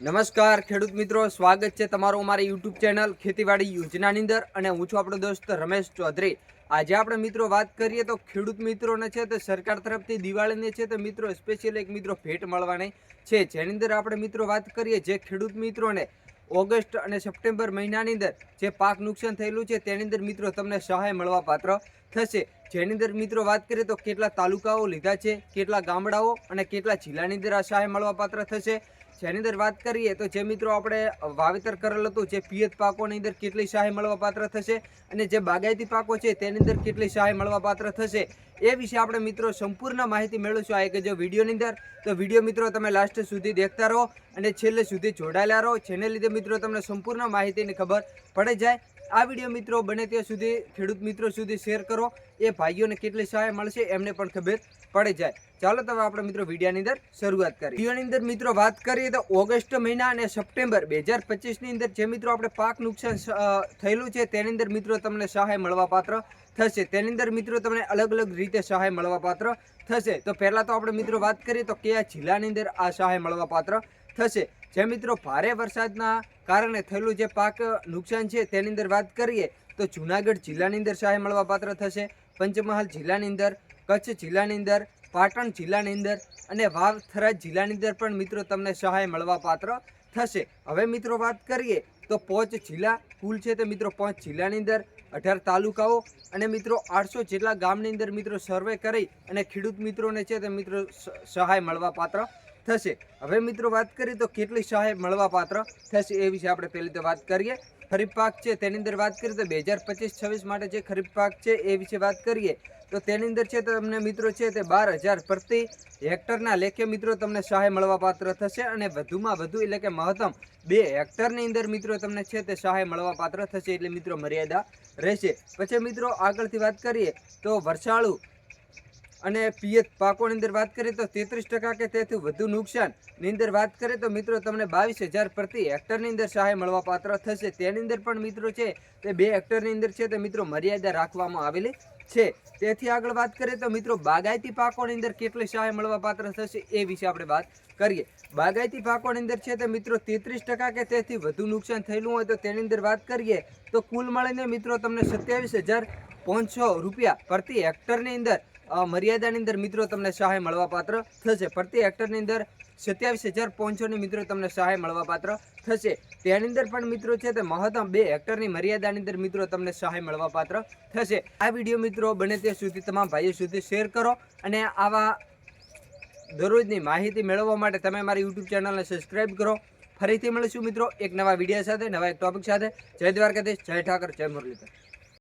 નમસ્કાર, ખેડૂત મિત્રો. સ્વાગત છે તમારું અમારી યુટ્યુબ ચેનલ ખેતીવાડી યોજનાની અંદર અને હું છું આપણો દોસ્ત રમેશ ચૌધરી. આજે આપણે મિત્રો વાત કરીએ તો ખેડૂત મિત્રોને છે તે સરકાર તરફથી દિવાળીને છે તે મિત્રો સ્પેશિયલ એક મિત્રો ભેટ મળવાની છે. જેની અંદર આપણે મિત્રો વાત કરીએ જે ખેડૂત મિત્રોને ઓગસ્ટ અને સપ્ટેમ્બર મહિનાની અંદર જે પાક નુકસાન થયેલું છે તેની અંદર મિત્રો તમને સહાય મળવા પાત્ર થશે. જેની અંદર મિત્રો વાત કરીએ તો કેટલા તાલુકાઓ લીધા છે, કેટલા ગામડાઓ અને કેટલા જિલ્લાની અંદર આ સહાય મળવા પાત્ર થશે. જેની અંદર વાત કરીએ તો જે મિત્રો આપણે વાવેતર કરેલ હતું, જે પિયત પાકોની અંદર કેટલી સહાય મળવા પાત્ર થશે અને જે બાગાયતી પાકો છે તેની અંદર કેટલી સહાય મળવા પાત્ર થશે, એ વિશે આપણે મિત્રો સંપૂર્ણ માહિતી મેળવશું આ એક જો વિડીયોની અંદર. તો વીડિયો મિત્રો તમે લાસ્ટ સુધી દેખતા રહો અને છેલ્લે સુધી જોડાયેલા રહો. જેને લીધે મિત્રો તમને સંપૂર્ણ માહિતીની ખબર પડે જાય. આ વીડિયો મિત્રો બને ત્યાં સુધી, ખેડૂત મિત્રો સુધી શેર કરો. એ ભાઈઓને કેટલી સહાય મળશે એમને પણ ખબર પડી જાય. ચાલો તો હવે આપણે મિત્રો વિડીયાની અંદર શરૂઆત કરીએ. વિડીયોની અંદર મિત્રો વાત કરીએ તો ઓગસ્ટ મહિના અને સપ્ટેમ્બર બે હજાર પચીસની અંદર જે મિત્રો આપણે પાક નુકસાન થયેલું છે તેની અંદર મિત્રો તમને સહાય મળવાપાત્ર થશે. તેની અંદર મિત્રો તમને અલગ અલગ રીતે સહાય મળવા પાત્ર થશે. તો પહેલાં તો આપણે મિત્રો વાત કરીએ તો કયા જિલ્લાની અંદર આ સહાય મળવા પાત્ર થશે. જે મિત્રો ભારે વરસાદના કારણે થયેલું જે પાક નુકસાન છે તેની અંદર વાત કરીએ તો જુનાગઢ જિલ્લાની અંદર સહાય મળવા પાત્ર થશે. પંચમહાલ જિલ્લાની અંદર, કચ્છ જિલ્લાની અંદર, પાટણ જિલ્લાની અંદર અને વાવ થરાદ જિલ્લાની અંદર પણ મિત્રો તમને સહાય મળવા પાત્ર થશે. હવે મિત્રો વાત કરીએ તો પોંચ જિલ્લા કુલ છે તે મિત્રો પાંચ જિલ્લાની અંદર, અઢાર તાલુકાઓ અને મિત્રો આઠસો જેટલા ગામની અંદર મિત્રો સર્વે કરી અને ખેડૂત મિત્રોને છે તે મિત્રો સહાય મળવા પાત્ર થશે. હવે મિત્રો વાત કરીએ તો કેટલી સહાય મળવા પાત્ર થશે એ વિશે આપણે પહેલી તો વાત કરીએ. ખરીફ પાક છે, તેની અંદર વાત કરીએ તો બે હજાર પચીસ છવ્વીસ માટે જે ખરીફ પાક છે એ વિશે વાત કરીએ. તો તેની અંદર છે તો તમને મિત્રો છે તે બાર હજાર પ્રતિ હેક્ટરના લેખે મિત્રો તમને સહાય મળવાપાત્ર થશે અને વધુમાં વધુ એટલે કે મહત્તમ બે હેક્ટરની અંદર મિત્રો તમને છે તે સહાય મળવાપાત્ર થશે એટલે મિત્રો મર્યાદા રહેશે. પછી મિત્રો આગળથી વાત કરીએ તો વર્ષાળુ અને પિયત પાકોની અંદર વાત કરીએ તો તેત્રીસ ટકા કે તેથી વધુ નુકસાનની અંદર વાત કરીએ તો મિત્રો તમને બાવીસ હજાર પ્રતિ હેક્ટરની અંદર સહાય મળવા પાત્ર થશે. તેની અંદર પણ મિત્રો છે તે બે હેક્ટરની અંદર છે તે મિત્રો મર્યાદા રાખવામાં આવેલી છે. તેથી આગળ વાત કરીએ તો મિત્રો બાગાયતી પાકોની અંદર કેટલી સહાય મળવા પાત્ર થશે એ વિશે આપણે વાત કરીએ. બાગાયતી પાકોની અંદર છે તે મિત્રો તેત્રીસ ટકા કે તેથી વધુ નુકસાન થયેલું હોય તો તેની અંદર વાત કરીએ તો કુલ મળીને મિત્રો તમને સત્યાવીસ હજાર પાંચસો રૂપિયા પ્રતિ હેક્ટરની અંદર મર્યાદાની અંદર મિત્રો તમને સહાય મળવા પાત્ર થશે. પ્રતિ હેક્ટરની અંદર સત્યાવીસ હજાર પાંચસોની મિત્રો તમને સહાય મળવા પાત્ર થશે. તેની અંદર પણ મિત્રો છે તે મહત્તમ બે હેક્ટરની મર્યાદાની અંદર મિત્રો તમને સહાય મળવા પાત્ર થશે. આ વીડિયો મિત્રો બને ત્યાં સુધી તમામ ભાઈઓ સુધી શેર કરો અને આવા દરરોજની માહિતી મેળવવા માટે તમે મારી યુટ્યુબ ચેનલને સબસ્ક્રાઇબ કરો. ફરીથી મળીશું મિત્રો એક નવા વીડિયો સાથે, નવા એક ટોપિક સાથે. જય દ્વારકાધીશ, જય ઠાકર, જય મુરલીધર.